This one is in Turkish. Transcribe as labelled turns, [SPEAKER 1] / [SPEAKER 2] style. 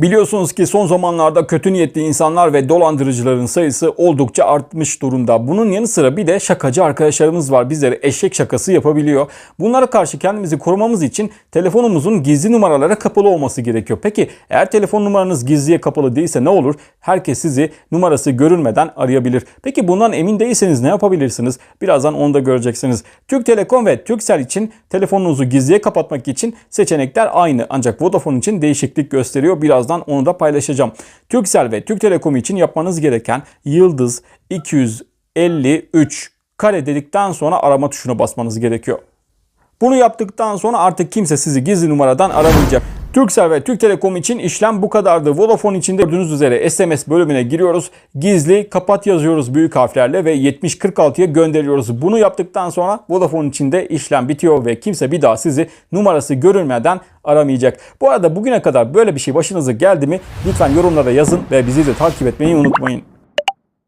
[SPEAKER 1] Biliyorsunuz ki son zamanlarda kötü niyetli insanlar ve dolandırıcıların sayısı oldukça artmış durumda. Bunun yanı sıra bir de şakacı arkadaşlarımız var. Bizlere eşek şakası yapabiliyor. Bunlara karşı kendimizi korumamız için telefonumuzun gizli numaralara kapalı olması gerekiyor. Peki eğer telefon numaranız gizliye kapalı değilse ne olur? Herkes sizi numarası görünmeden arayabilir. Peki bundan emin değilseniz ne yapabilirsiniz? Birazdan onu da göreceksiniz. Türk Telekom ve Turkcell için telefonunuzu gizliye kapatmak için seçenekler aynı. Ancak Vodafone için değişiklik gösteriyor. Birazdan onu da paylaşacağım. Turkcell ve Türk Telekom için yapmanız gereken yıldız 253 kare dedikten sonra arama tuşuna basmanız gerekiyor. Bunu yaptıktan sonra artık kimse sizi gizli numaradan aramayacak. Turkcell ve Türk Telekom için işlem bu kadardı. Vodafone için de gördüğünüz üzere SMS bölümüne giriyoruz. Gizli kapat yazıyoruz büyük harflerle ve 7046'ya gönderiyoruz. Bunu yaptıktan sonra Vodafone için de işlem bitiyor ve kimse bir daha sizi numarası görülmeden aramayacak. Bu arada bugüne kadar böyle bir şey başınıza geldi mi? Lütfen yorumlara yazın ve bizi de takip etmeyi unutmayın.